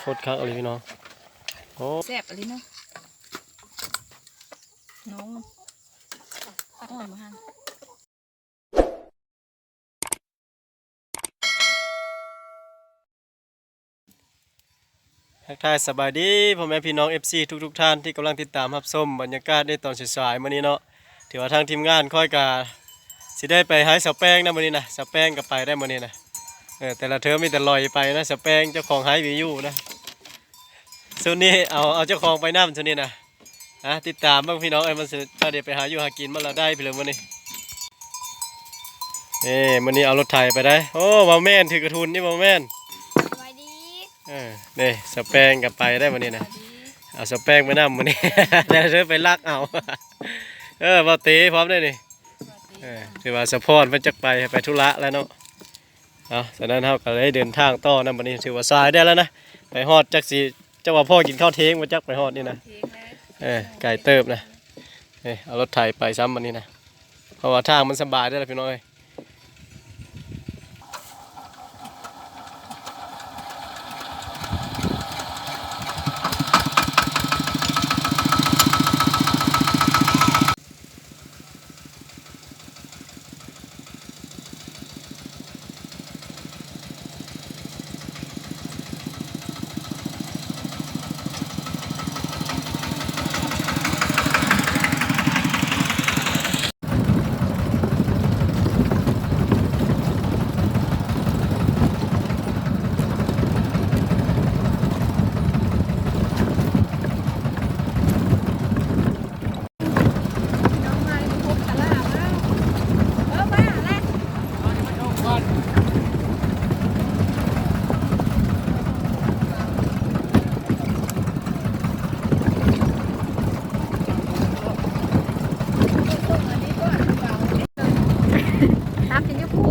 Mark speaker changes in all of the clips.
Speaker 1: โคตรคักอะไรพี่น้องโอ้
Speaker 2: แซ่บอะไรเนาะน้องอ่อนมาฮัน
Speaker 1: ทักทายสบายดีพ่อแม่พี่น้อง FC ทุกทุกๆท่านที่กำลังติดตามรับชมบรรยากาศในตอนสายๆมื้อนี้เนาะถือว่าทางทีมงานค่อยกาสิได้ไปหาสาวแป้งนะมื้อนี้นะสาวแป้งก็ไปได้มื้อนี้นะ เออแต่ละเทอมมีแต่ลอยไปนะสาวแป้งเจ้าของหายวีอยู่นะส่วนนี้เอาเอาเจ้าของไปนำส่วนนี้นะอะติดตามบ้างพี่น้องเอ้ยมันสิถ้าเดี๋ยวไปหาอยู่หากินมันเราได้ไปเลยมื้อนี้เอ้มื้อนี้เอารถไถไปได้โอ้บ่าวแม่นถือกระทุนนี่บ่าวแม่น
Speaker 2: สวัสดี
Speaker 1: เออนี่สแปงกับไปได้วันนี้นะเอาสแปงไปนำวันนี้เดี๋ยวเธอไปลักเอาเออบ่ตีพร้อมได้นี่เออถือว่าสะพอนมันจะไปไปธุระแล้วเนาะ เอาฉะนั้นเฮาก็เลยเดินทางต่อนะวันนี้ถือว่าสายได้แล้วนะไปฮอดจักสิเจ้าว่าพ่อกินข้าวเทงมาจักไปฮอดนี่นะ
Speaker 2: เพลงแล้ว
Speaker 1: เออไก่เติบนะเอ้ยเอารถไถไปซ้ำวันนี้นะเพราะว่าทางมันสบายได้อแล้วพี่น้องเอ้ย
Speaker 2: น้องมาพบตลาดแล้วเออมาแล้ว ตามจนยุคผู้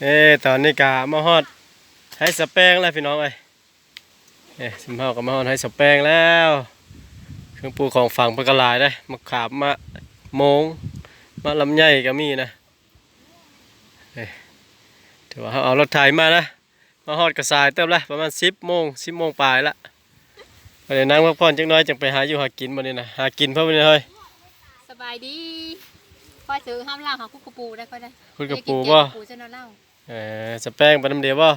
Speaker 1: เอ้ ตอนนี้กามาฮอดให้สแปงแล้วพี่น้องเอ้ยเอ้สิมเฮาก็มาฮอดให้สแปงแล้ว เครื่องปลูกของฝั่งเพิ่นก็หลายได้มะขามมะโมงมะลำไยก็มีนะเอ้ถือว่าเฮาเอารถไถมานะมาฮอดกระสายเติมละประมาณ10โมง10โมงปลายละไปเดี๋ยวนั่งพักผ่อนจักหน้อยจังไปหาอยู่หากินบัดนี้นะหากินเพิ่นบัดนี้เฮ้ย
Speaker 2: สบายดีค่อยซื้อห้ามล่างของคุกกระปูได้ค่อยได้
Speaker 1: คุณกับปู่
Speaker 2: ได้
Speaker 1: บ่
Speaker 2: นแกงกระปูจะนอนเล่า
Speaker 1: เออสแปงไปน้ำเดียวบ่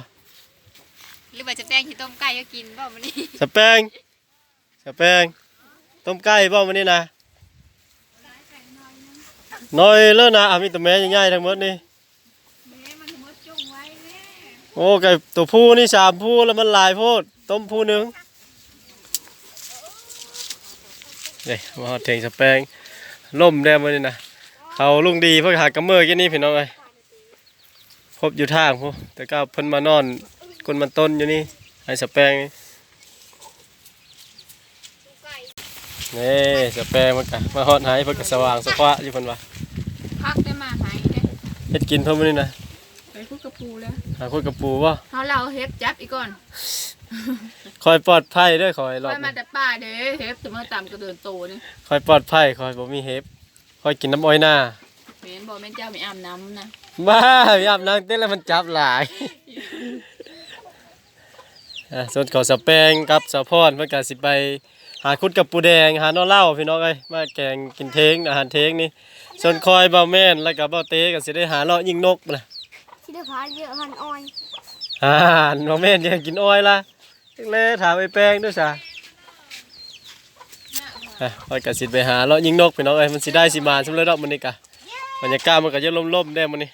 Speaker 2: หรือว่าจะแป้งที่ต้มไก่ก็กินบ่มันนี่
Speaker 1: สแปงสแปงต้มไก่บ่วันนี้นะน้อยแล้วนะอะมีแต่แม่ใหญ่ๆทั้งหมดนี่
Speaker 2: แม่มันมดจุ่งไว้แม่
Speaker 1: โอ้ไก่ตัวผู้นี่สามผู้แล้วมันหลายโพดต้มผู้หนึ่งเด้มาฮอดเทงสแปงล่มแน่มื้อนี้นะเขาลุงดีเพิ่นหากระเมือกินนี่พี่น้องเอ้ย พบอยู่ทางพูแต่ก็เพิ่นมานอนคนมันต้นอยู่นี่ให้สแปงนี่นี่สแปงมันก็มาฮอดหายเพิ่นก็สว่างสะควะอยู่เพิ่นว่า
Speaker 2: พักได้มาหายได้
Speaker 1: เฮ็ดกินเพิ่นมื้อนี้นะ
Speaker 2: ไปคุกกระปูแล้ว
Speaker 1: หาคนกับปูบ่
Speaker 2: เขาเราเฮฟจับอีกก่อน
Speaker 1: คอยปลอดภัยเด้อคอยรอบ
Speaker 2: ไปมา
Speaker 1: นี้
Speaker 2: แต่ป้าเด้เฮฟถึงมาต่ำกระเดินโตนี่
Speaker 1: คอยปลอดภัยคอยบ่มีเห็บคอยกินน้ำอ้อยหน้า
Speaker 2: เห็นบอกแม่เจ้าไม่อาบน้ำนะ
Speaker 1: บ้าพี่อาบน้ำเต้นแล้วมันจับหลายอะส่วนเขาสแปงกับสะพอนเพิ่นก็สิไปหาคุดกับปูแดงหาน้อเหล้าพี่น้องเอ้ยมาแกงกินเทงอาหารเทงนี่ส่วนคอยเบาแม่นแล้วก็เบาเต้ก็สิได้หาเลาะยิงนกนะ
Speaker 3: ที่ได้พาเยอะหันอ้อย
Speaker 1: อ่าเบาแม่นยังกินอ้อยล่ะจังเลยถามไอ้แป้งด้วยซะอะคอยก็สิไปหาเลาะยิงนกพี่น้องเอ้ยมันสิได้สิมาสำเร็จดอกมันนี่กะ บรรยากาศมันก็จะล่มๆได้มันนี่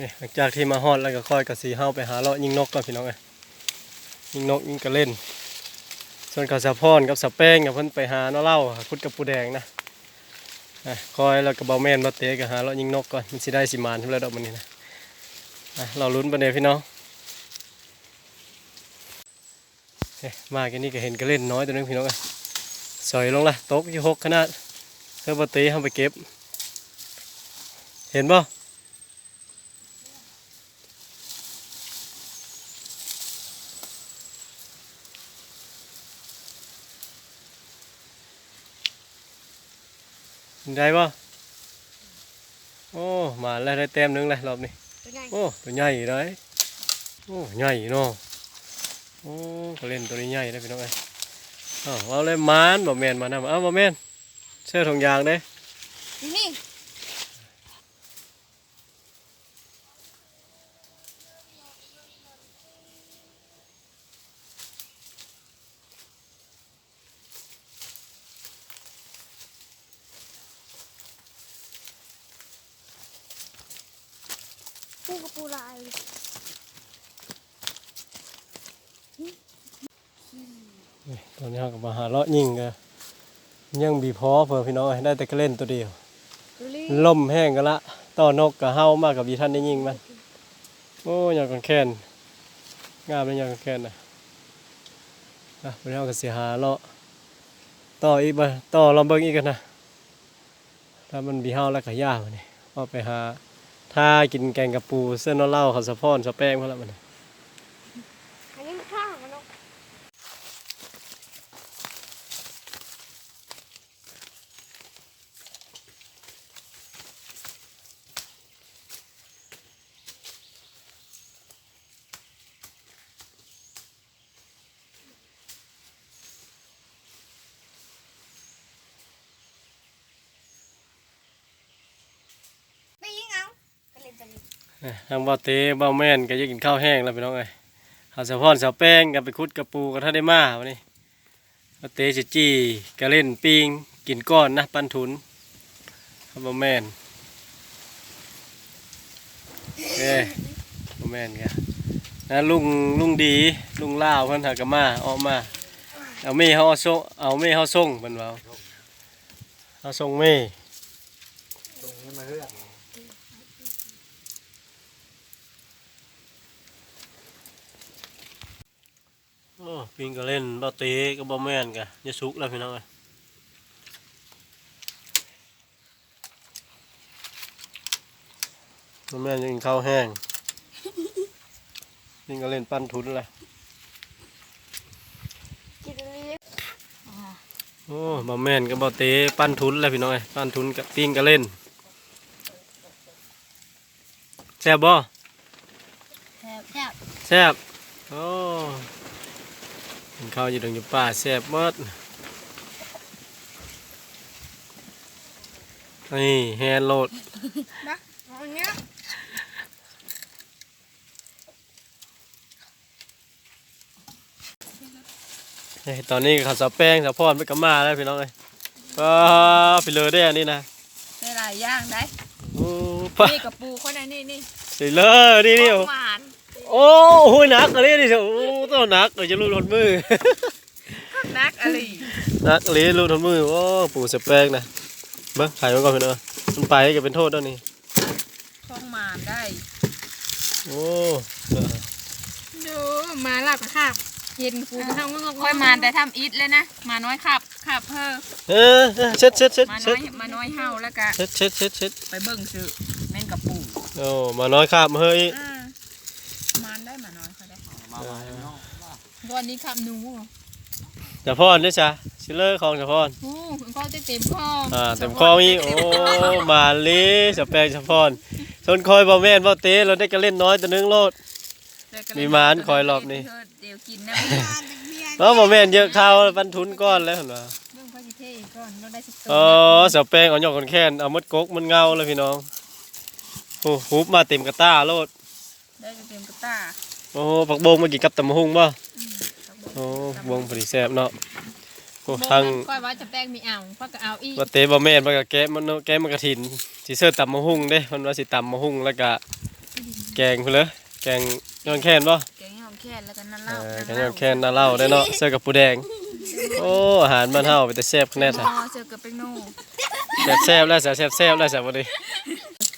Speaker 1: นี่หลังจากที่มาฮอดแล้วก็ค่อยกระสีเฮาไปหาเลาะยิงนกก่อนพี่น้องเอ้ยยิงนกยิงกระเล่น ส่วนกับสะพอนกับสะแป้งกับเพิ่นไปหาเนาะเล่าคุดกับปูแดงนะอะคอยแล้วก็เบาแม่นมาเตะก็หาเลาะยิงนกก่อนมันสิได้สิมานทุกแล้วดอกมันนี่นะเราลุ้นไปเลยพี่น้องมากันนี่ก็เห็นกระเล่นน้อยตัวนึงพี่น้องเอ้ยสอยลงละตกอยู่หกขนาด เธอปตีเข้าไปเก็บ เห็นบ่ได้บ่โอ้ มาแล้วได้เต็มหนึงเลยรอบนี้
Speaker 3: เป็นไง
Speaker 1: โอ้ ตัวใหญ่เลยโอ้ ใหญ่เนาะโอ้ก็เล่นตัวนี้ใหญ่ได้พี่น้องเอ้ยอ้าวเอาเลยมานบ่แม่นมานำเอาบ่แม่น เสื้อถุงยางเด้
Speaker 3: นี่ ปูกับปูลาย
Speaker 1: นี่ตอนนี้เราก็มาหาเลาะยิงกัน ยังบีพอเพื่อพี่น้องเอ้ยได้แต่ก็เล่นตัวเดียว
Speaker 3: ดูลิ
Speaker 1: ล่มแห้งกันละต่อนกกับเฮามากกับบีท่านได้ยิงมันโอ้ยอยากกันแค้นงามเลยอยากกันแค้นนะอะวันนี้เราก็เสียหาเลาะต่ออีกบ่ต่อลองเบิ่งอีกกันนะถ้ามันบีเฮาแล้วก็ยากมันนี่เอาไปหาถ้ากินแกงกับปูเส้นเหล้าข้าวสะพอนสะแป้งพอแล้วมันนี่
Speaker 3: อันนี้มันข้างมันเนาะ ไม่ยิงเอาก็เล่นตัวนี้
Speaker 1: เอ้ย ทางบ่อเตบ่อแม่นก็อยากกินข้าวแห้งแล้วพี่น้องเอ้ยข้าวสะพอนสะแป้งกับไปคุดกับปูกับท่านได้มาวันนี้บ่อเตสิจี้ก็เล่นปิงกินก้อนนะปันทุนบบ่แม่นเอ้ยบ่แม่นกะนะลุงลุงดีลุงล่าวเพิ่นหากมาออกมาเอาเม่เฮาเอาส่งเอาเม่เฮาส่งเพิ่นว่าเอาส่งเม่
Speaker 4: ตรงนี้มาเฮือก
Speaker 1: โอ้ปิงก็เล่นบ่เตะก็บ่แม่นกะจะสุกแล้วพี่น้องเอ้ยบ่แม่นจะกินข้าวแห้งปิงก็เล่นปั้นทุนแหละ
Speaker 3: กินลิ
Speaker 1: โอ้บ่แม่นก็บ่เตะปั้นทุนแล้วพี่น้องเอ้ยปั้นทุนกับปิงก็เล่นแซ่บบ่
Speaker 3: แซ่บแซ่บ
Speaker 1: แซ่บโอ้ กินข้าวอยู่ดงอยู่ป่าแซ่บหมดนี่แฮนโหลด
Speaker 3: อันเนี้ย
Speaker 1: เฮ้ยตอนนี้เขาวสาแป้งสาพรไปกับมาแล้วพี่น้องเอ้ยก็ไปเลยได้อันนี้นะ
Speaker 2: ได้หลายอย่างได้
Speaker 1: โอ้ปะ
Speaker 2: นี่กับปูคนนั้นนี่นี่
Speaker 1: สิเลยนี่นี่
Speaker 2: หวาน
Speaker 1: โอ้โหหนักอะไรนี่โอ้ ต้องหนักเดี๋ยวจะรูดหดมือ
Speaker 2: นักอะไร
Speaker 1: หนักเลยรูดหดมือโอ้ปู่สาแป้งนะเบิ้งถ่ายไว้ก่อนพี่น้องมันไปก็เป็นโทษแล้วนี่
Speaker 2: คล้องหมานได้
Speaker 1: โอ้
Speaker 3: ดูมาหลับกับข้าวเย็นฟูข้าวงอก
Speaker 2: ค่อยหมานแต่ทำอิดเลยนะหมาน้อยขับขับเพิ่ม
Speaker 1: เออเออเช็ดเช็ดเช็ด
Speaker 2: มา
Speaker 1: เช็
Speaker 2: น้อ
Speaker 1: ด
Speaker 2: ยมาน้อยเฮาแล้วก็
Speaker 1: เช็ดเช็ดเช็ดเช็ด
Speaker 2: ไปเบิ่งซื้อแม่นกับปู
Speaker 1: โอ้มาน้อยครับเฮ้ย
Speaker 2: อ่าหมานได้หมาน้อยเขาได้
Speaker 4: มาไว้เนาะ
Speaker 2: วันนี้ขับหนู
Speaker 1: จะพรด้วยจ้ะชิลเลอร์ของจะพร
Speaker 2: โอ้คุณพ่อจะเต็มข้อ
Speaker 1: อ่าเต็มคอมีโอ้มาลีสแปงสะพรชนคอยบ่แม่นบ่เตะเราได้ก็เล่นน้อยตัวนึงโลดมีหมานคอยรอบนี้
Speaker 2: เดี๋ยวกินนะ
Speaker 1: เนาะบ่แม่นเยอะข้าวปันทุนก้อนแล้วหั่นว่า
Speaker 2: เบิ่งพ่อสิเท่อีกก่อนเราได้สักตั
Speaker 1: อ๋อสแปงเอาหยอกคนแค้นเอามดกกมันเงาเลยพี่น้องโอ้ฮุบมาเต็มกระต้าโลด
Speaker 2: ได้เต็มกระตา
Speaker 1: โอ้ผักบงมากินกับตำมะฮุงบ่
Speaker 2: อืม
Speaker 1: โอ้บงพอดีแซ่บเนาะโอ้ทั้ง
Speaker 2: ก้อยว่าจะแป้งมีอ่างพ่อก็เอาอีก
Speaker 1: ว่าเตะบ่แม่นบ่ก็แกะมันเนาะแกะมันกระถินสิเสิร์ฟตำมะฮุงเด้มันว่าสิตำมะฮุงแล้วก็แกงพุ่นเลยแกงย้อนแค้นบ่
Speaker 2: แกงหอมแค่แล้วก็นั่น
Speaker 1: เอ
Speaker 2: เล่า
Speaker 1: อแกงย้อนแค้นน่าเล่าได้เนาะเสิร์ฟกับปูแดงโอ้อาหารบ้านเฮาเป็นแต่แซ่บคะแนน
Speaker 2: อ๋
Speaker 1: ซะ
Speaker 2: อเจอกับเป็นโน่
Speaker 1: แซ่บแซ่บแล้วแซ่บแซ่บแซ่บแล้วแซ่บบ่ดี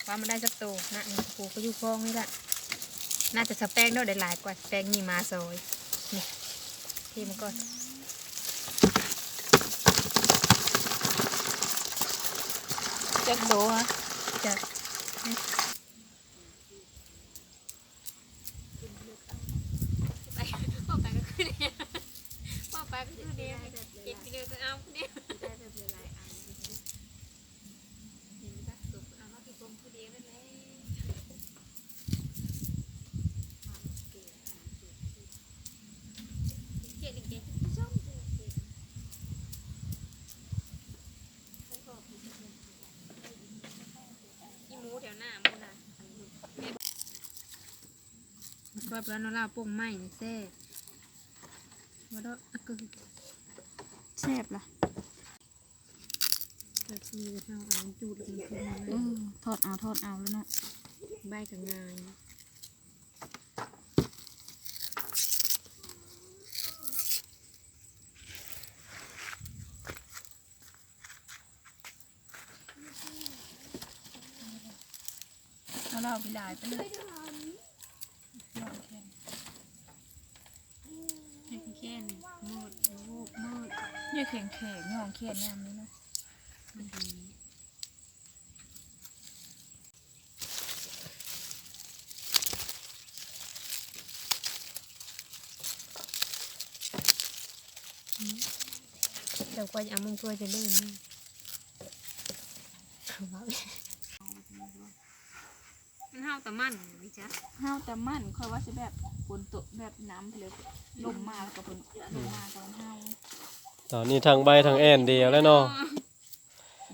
Speaker 2: ว่ามันได้สักตัวนะนี่ปูก็อยู่ฟองนี่แหละ น่าจะสแป้งเนาะได้หลายกว่าสแป้งนี่มาซอยนี่เทมันก่อน
Speaker 3: จักโตฮะ
Speaker 2: จะ
Speaker 3: ไปพ่อไปก็คือเนี่ยพ่อไปก็คือเนี่ยเก็บไปเลยก็เอาเนี่ยได้แบบหลายอันเห็นปะสุกเอามาที่กลมคือเดียวนั่นแหละเก่งเก่งชอบเก่งอีหมูแถวหน้ามูน่ะ
Speaker 2: ก็แล้วน้องลาป่งไหม้นี่แซ่าดอกอะกึ
Speaker 3: แซ่บล่ะ
Speaker 2: กะทีเฮาอันจูดอีกขึ้นมา
Speaker 3: เออทอดเอาทอดเอาแล้วเนาะ
Speaker 2: ใบกับงาน
Speaker 3: เอาเราไปหลายไปเลยแค่นมืดมืดมืดเนี่ยแข็งแข็งย่องแค่น้ำนี่นะ
Speaker 2: มันดีเดี๋ยวก็จะเอามึงตัวจะเล่นนี่เอาวะ
Speaker 3: มันห้าวแต่มันนี่จ้ะห้าวแต่มันค่อยว่าสิแบบฝนตกแบบน้ำไปเลยลมมาแล้วก็ฝนลมมาตอนห้าว
Speaker 1: ตอนนี้ทางใบทางแอนเดียวแล้วเนาะ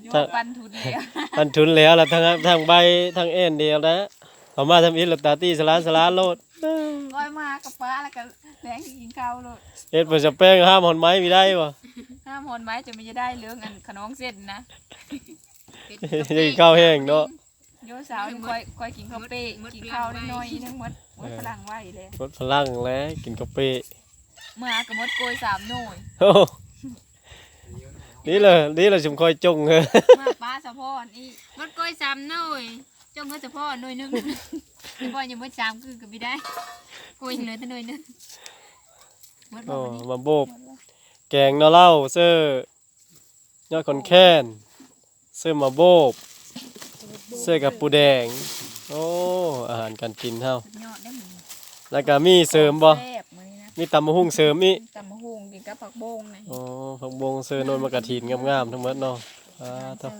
Speaker 3: โย
Speaker 1: ถ้า
Speaker 3: กปันทุนเดียว
Speaker 1: อันทุนแล้วล่ะทางทางใบทางแอนเดียวแล้วเอามาทำอิฐแล้วตาตี้สลานสลานโลด
Speaker 3: ก้อยมากับป้าแล้วก็แรงกินข้าวเลย
Speaker 1: เอ็ดเพิ่นจะแป้งห้ามหอนไม้มีได้บ่
Speaker 3: ห้ามหอนไม้จะไม่จะได้เรื่องอันขนมเส้นนะ
Speaker 1: จะกินข้าวแห้งเนาะ
Speaker 3: โยสาวนี่ก้อยก้อยกินข้าวเป๊ะกินข้าวน้อยๆนึงหมดหมดพลังไหวเลย
Speaker 1: รถพลังแล้วกินกาแฟ
Speaker 3: มากับมดโกยสามหน่วย
Speaker 1: โอ้ นี่เลยนี่เลยชุมคอยจงเออ
Speaker 3: มาป้าสะพอนอี
Speaker 2: มดก้อยสามหน่วยจงเงินเฉพาะหน่วยหนึงเฉพาะยังมดสามคือก็ไม่ได้ก้อยเหลือแต่หน่วยหนึงมดบอ
Speaker 1: โอ้
Speaker 2: กว่านี่
Speaker 1: มาโบบแกงเนาะเหล้าเสื้อยอดคนแค้นเสื้อมาโบบเสื้อกับปูแดง โอ้ อาหารการกินเฮาย
Speaker 3: อดได้หมด
Speaker 1: แล้วก็มีเสริมบ่
Speaker 3: แซ่บ มื้อนี้นะ
Speaker 1: มีตำมะฮุ่งเสริมอีก
Speaker 3: ตำมะฮุงกินกับผักบงนะ
Speaker 1: โอ้ผักบงเสื้อนนมากระถินงามๆทั้งหมดเนาะอ่าเท่า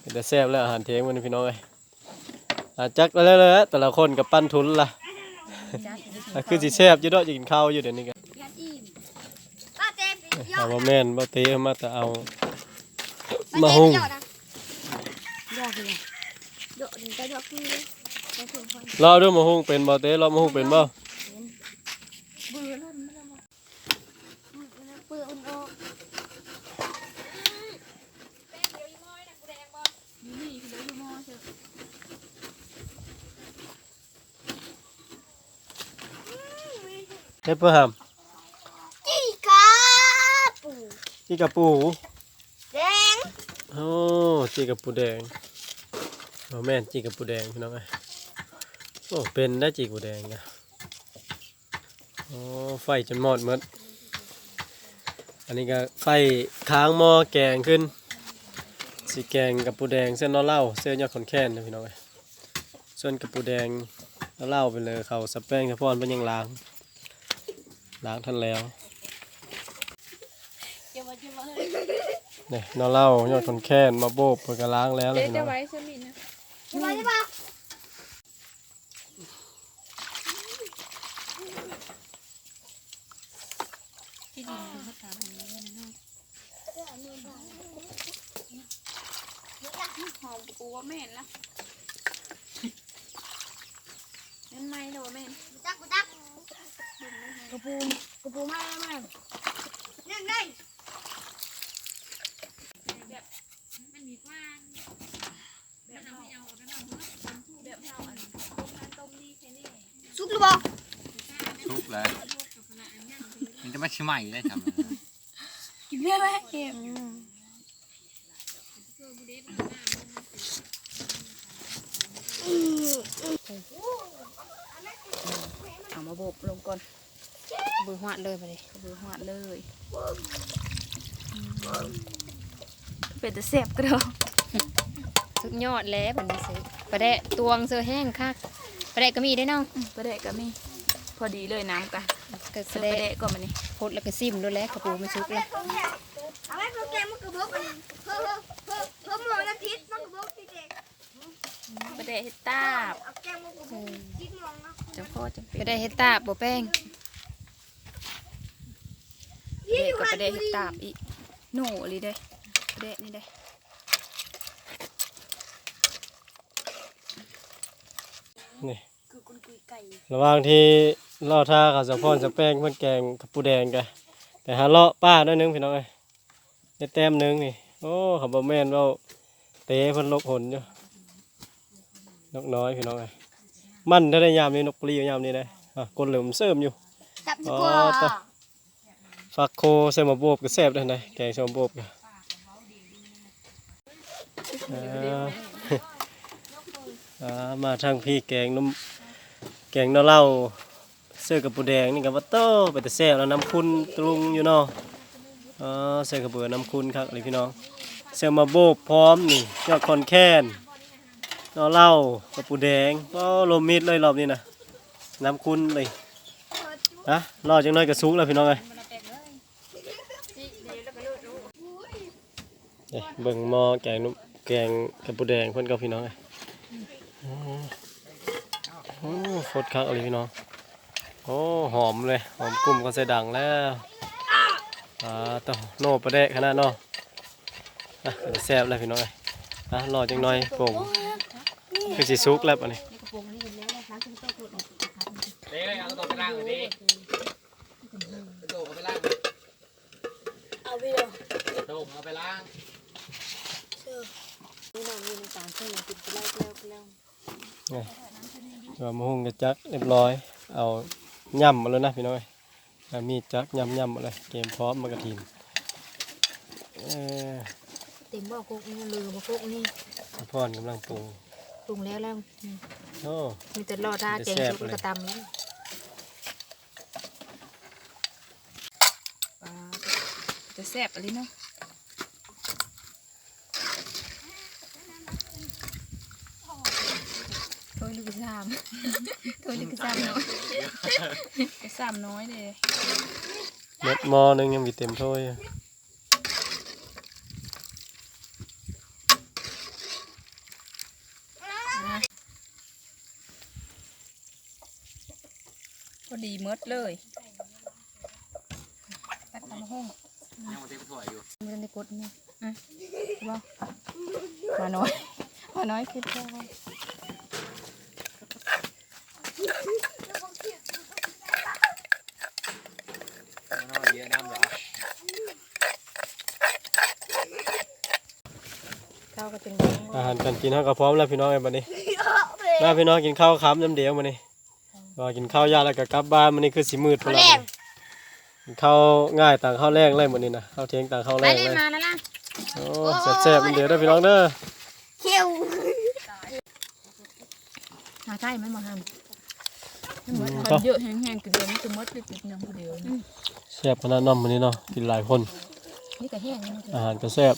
Speaker 1: เป็นแต่แซ่บแล้วอาหารเทงมันพี่น้องเอ้ยอาจักแล้วเลยแต่ละคนกับปั้นทุนล่ะ
Speaker 3: จ้า
Speaker 1: อะคือสิแซ่บอยู่เดอกจะกินข้าวอยู่เดี๋ยวนี้กัน
Speaker 3: ยัดอิ่มป้าเจ๊ไปยอ
Speaker 1: เอา
Speaker 3: ด
Speaker 1: บ่แม่นบ่เตะมาแต่เอามาหุง
Speaker 3: ยอดเลยยอดนี่ก็ยอดคือไปถึงคน
Speaker 1: รอดูมาหุงเป็นบ่เตะรอมาหุงเป็นบ่
Speaker 3: เบื่อแล้วมันแล้วเปื่อยอุ่นออกอยู่นี่คือเลยอยู่มอเถอะ
Speaker 1: เฮ็ดเพื่อหาม
Speaker 3: จีกาปู
Speaker 1: จีกับปู
Speaker 3: แดง
Speaker 1: โอ้จีกับปูแดงบ่แม่นจีกับปูแดงพี่น้องเอ้ยโอ้เป็นได้จีกับปูแดงนะโอ้ไฟจนหมดหมดอันนี้ก็ไฟค้างหม้อแกงขึ้นสีแกงกับปูแดงเส้นนอเหล้าเส้นยอดขอนแค้นนะพี่น้องเอ้ยส่วนกับปูแดงนอเหล้าไปเลยเขาสะแป้งสะพอนเป็นยังล้าง ล้างทันแล้ว
Speaker 3: เจ้าว่าเจ้าว่า
Speaker 1: เนี่ยนอเหล้ายอดขอนแค้นมาโบบเพื่อกล้างแล้วเลย
Speaker 3: เจ๊
Speaker 1: พี่น้
Speaker 3: จะ
Speaker 1: อง
Speaker 3: ไว้สมินะ
Speaker 2: ใช่ไหมใช่ปะที่ดีเขาถามอย่างนี้นะเนาะ
Speaker 3: หอมปูว่าแม่นละนั่นไม่หรอแม่น
Speaker 2: จักกูจัก กระปูกระปูมาแล้วมั้งนั่งได้
Speaker 3: มันมีกว้างแบบเอาเอาแล้วนำเพื่อนพูดแบบเอาอันต้มน้ำต้มนี่แค่นี้
Speaker 2: สุกหรือเปล่า
Speaker 4: ทุกแล้วมันจะไม่ใช่ใหม่ได้ทำ
Speaker 3: กินได้ไหมเก็บเอามาโบกลงก่อน
Speaker 2: บือหวดเลยไปเลย
Speaker 3: เบือหอดเลยเป็นแต่เสียบก็เด้อ
Speaker 2: สุดยอดแล้วบัดนี้สิปลาแดะตวงเสือแห้งคักปลาแดะก็มีได้อน้อง
Speaker 3: ประเดะก็มี พอดีเลยน้ำกะ
Speaker 2: ก็
Speaker 3: เสื
Speaker 2: ป
Speaker 3: อ
Speaker 2: ลา
Speaker 3: ประ
Speaker 2: แดะ
Speaker 3: เดะก็มานี่
Speaker 2: พดแล้วก็ซิมด้วยแหล้วกระปูมันสุกแล้ว
Speaker 5: เอาไว้เขาแกงมันกระบอกอันเพิ่มเพิ่มเพิ่มหมองละทิศมันกระบอกที่เด็ก
Speaker 3: ประเดะเฮ็ดตาบ
Speaker 5: เอาแกงมันกระบอกทิศมองนะ
Speaker 3: จังพ่อจังเป็
Speaker 2: ป
Speaker 3: น
Speaker 2: ลาแดะเฮ็ดตาบบ่แป้ง
Speaker 3: เด็ กก็ประเดะเฮ็ดตาบอีกหนูลีได้ประเดะนี่ได้
Speaker 1: นี่
Speaker 3: คือคุณกุยไก่
Speaker 1: ระหว่างที่ล่อท่ากับสะพอนสะแป้งเพิ่นแกงกับปูแดงกันไปหาเลาะป้าด้วยหนึงพี่น้องเอ้ยได้แต้มหนึงนี่โอ้เขาบ่แม่นเว้าเตะเพิ่นลบหนอยู่นกน้อยพี่น้องเอ้ยมันได้ได้ยามนี้นกปลียามนี้ได้อะกลเหลือมเสริมอยู่
Speaker 5: จับดี
Speaker 1: อ๋อก
Speaker 5: ว่า
Speaker 1: ตะ ฟักโคใส่หมะโบบก็แซ่บได้ไหนแกงใส่หมโบบก็มาทางพี่แกงน้ำแกงเนาเหล้าเสื้อกับปูแดงนี่กับว่าโตไปแต่แซ่บแล้วน้ำคุณตรุงอยู่เนาะอ๋อเสื้อกับเบือน้ำคุณครับเลยพี่น้องเสื้อมาโบบพร้อมนี่ยอดคอนแค้นเนาเหล้ากับปูแดงก็ลมมิดเลยรอบนี้นะน้ำคุณเลยฮะรอจังน้อยกับซุกแล้วพี่น้องเอ้ย เบิ่งหม้อแกงนุ่มแกงกระปูแดงเพิ่นกับพี่น้องเอ้ยโอ้ฟดคักอะไรพี่น้อง โอ้หอมเลย หอมกลุ่มก็ใส่ดังแล้วอ่าต่อโน่ประเดะขนาดเนาะอะแซ่บเลยพี่น้องเอ้ยอะรอจังหน่อยโป่งคือสิซุกแล้วปะนี่
Speaker 4: เด้เอาตัวไปล้างเลยดิตัวเอาไปล้าง
Speaker 5: เอาไปเลย
Speaker 4: ตัวเอาไปล้าง
Speaker 1: ว่ามาหุงกระจักเรียบร้อย เอาย่ำมาแล้วนะพี่น้องเอ้ยเอามีดจักย่ำย่ำมาเลยเกมพร้อมมากระถินเออ
Speaker 2: เต็มบ่อคุกนี่ลืมบ่คุกนี่
Speaker 1: พ่อนกำลังปรุง
Speaker 2: ปรุงแล้วแล้ว
Speaker 1: โอ้
Speaker 2: มีแต่รอท่าแกง
Speaker 1: แซ่บ
Speaker 2: สุก
Speaker 1: เลย
Speaker 2: กระตำแล้ว
Speaker 3: ปลาจะแซ่บอะไรเนาะ โถยลูกกระซามโถยลูกกระซามน้อยกระซามน้อยเลย
Speaker 1: เม็ดหม้อหนึงยังมีเต็มถ้วยอยู่
Speaker 3: พอดีหมดเลยตักทำห้อง
Speaker 4: ยังมาเต็มถ้วยอยู่
Speaker 2: มันได้กดนี่
Speaker 3: บ่มาน้อยมาน้อยคิดว่า
Speaker 4: น้อยเยอะน้ำเหรอ
Speaker 2: ข้าวก็ เป็น
Speaker 1: อาหารการกินเฮาก็พร้อมแล้วพี่น้องไอ้บัดนี้มาพี่น้องกินข้าวครับน้ำเดียวมานี่ก็กินข้าวยากแล้วก็กลับบ้านมันนี่คือสิมืดพอแล้วนี่กินข้าวง่ายต่างข้าวแรงเลยมันนี่นะข้าวเที่ยงต่างข้าว
Speaker 2: ไป
Speaker 1: แรง
Speaker 2: ได้
Speaker 1: เลย
Speaker 2: มาแล้วล่ะ
Speaker 1: โอ้แซ่บๆมันเดียวได้อพี่น้องเด้อ
Speaker 5: เขียว
Speaker 2: หาใช่ไหมหมอฮัน
Speaker 3: มันเยอะแห้งๆคือเดียวมันจะหมดเลยติดน้ำคือเดียวนี่
Speaker 1: แซ่บขนาดน้ำมันนี่เนาะกินหลายคน
Speaker 2: นี่ก็แห้งนี่
Speaker 1: อาหารก็แซ่บ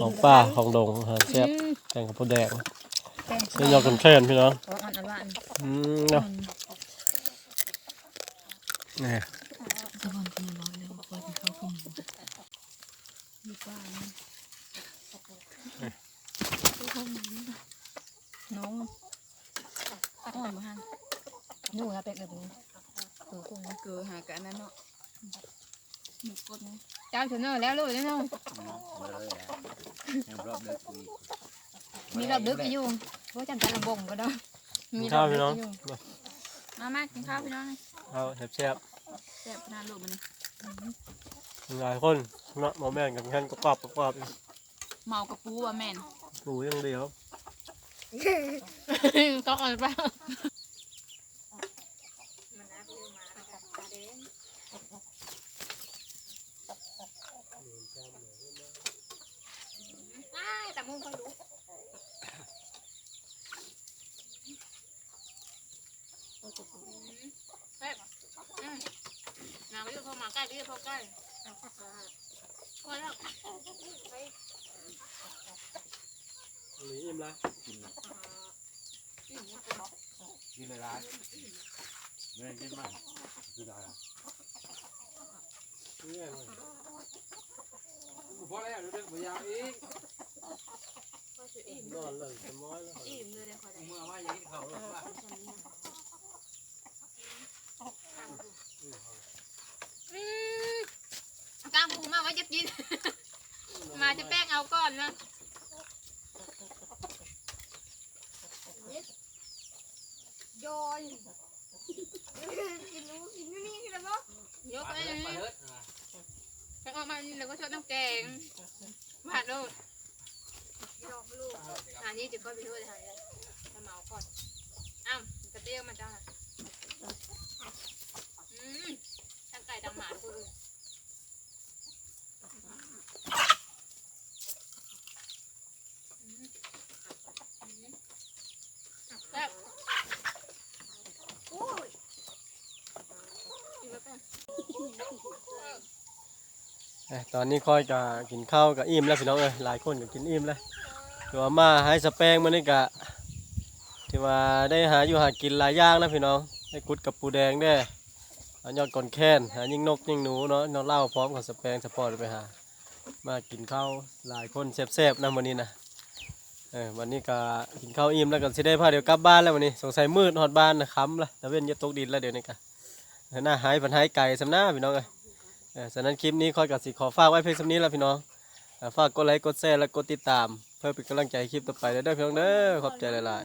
Speaker 1: ของป้าของดงอาหารแซ่บแกงกับปูแดง
Speaker 2: แป้ง
Speaker 1: เส้นยอดกันแค่นพี่น้อง
Speaker 2: ขออันอันว่าอัน
Speaker 1: อืมเนาะนี่
Speaker 2: สะพอนกินร้อนเลยคอยกินข้าวกิน
Speaker 3: น้องอ่อนมาหัน
Speaker 2: นู่นครับเป็ดแบบนี้ตัวกุ้ง
Speaker 3: เกลือหากันนั่นเนาะหมูกดนะ
Speaker 2: เจ้าเถอะเนอแล้วลูกแล้วเนอะ
Speaker 4: ยังรอบเลิกคุย
Speaker 2: มีรอบดึกอยู่เพราะจำแต่ลำบงก็ได้
Speaker 1: กินข้าวพี่น้อง
Speaker 3: มามากินข้าวพี่น้องเลย
Speaker 1: ข้าวแซ่บ
Speaker 3: แซ่บขนาดลูกมันนี่
Speaker 1: ๆหลายคนเนาะหมอแม่นกับแค่นก็กรอบกรอบอยู่
Speaker 3: เมากระปูว่ะแม่น
Speaker 1: ดูอย่างเดียว
Speaker 2: ต้องเอาไป
Speaker 3: แต่มึงคอยรู้น้ ใกล้ไม่ได้พอใกล้พอแล้วไป
Speaker 1: หรืออิ่มละ
Speaker 4: กินเลยร้านเงินกินมากคืออะไร
Speaker 1: เนี่ยเลย
Speaker 4: พอแล้วเรื่องพยาอีก
Speaker 1: นอนเลยสมอยแล้ว
Speaker 3: อิ่มเลยเลยคอได้
Speaker 4: เมื่อว่าอย่างนี้เขาหรอว่า
Speaker 2: อืมกลางปูมาไว้ จะกิน มาจะแป้งเอาก่อนนะ
Speaker 5: โยนกินนู้กินนี่กินแล้วบ่
Speaker 2: ยก
Speaker 4: ปลา
Speaker 2: ไป
Speaker 4: เลิ
Speaker 2: เลย
Speaker 4: ศปลาเลิศ
Speaker 2: แป้งออกมาแล้วก็ชดน้ำแกงมาดโลด
Speaker 5: ดอกลูก
Speaker 2: อันนี้จะก็ไปช่วยทางเลยจะเมาก่อนอ้าวกระเตี้ยวมาจ้าอืมทั้งไก่ทั้งหมาทุกคนแซ่บ
Speaker 5: โอ้ย
Speaker 2: กินแล้วกัน
Speaker 1: เอ้ย ตอนนี้ค่อยกะกินข้าวกับอิ่มแล้วพี่น้องเอ้ยหลายคนก็กินอิ่มแล้วถือว่ามาให้สแปงมานี่กะที่ว่าได้หาอยู่หากินหลายอย่างนะพี่น้องได้กุดกับปูแดงได้หายอดก่อนแค้นหายิงนกยิงหนูเนาะนอนเล่าพร้อมกับสแปงสปอร์ตไปหา มากินข้าวหลายคนแซ่บๆนะวันนี้นะเออวันนี้ก็กินข้าวอิ่มแล้วก็สิได้พาเดี๋ยวกลับบ้านแล้ววันนี้สงสัยมืดฮอดบ้านนะค้ำละตะเว้นจะตกดินแล้วเดี๋ยวนี้กัน หน้าหายผันหายไก่สำหน้าพี่น้องเลยเออฉะนั้นคลิปนี้คอยกับสิขอฝากไว้เพียงสำนี้แล้วพี่น้องฝากกดไลค์กดแชร์และกดติดตาม เพื่อเป็นกำลังใจคลิปต่อไปเด้อพี่น้องเด้อขอบใจหลาย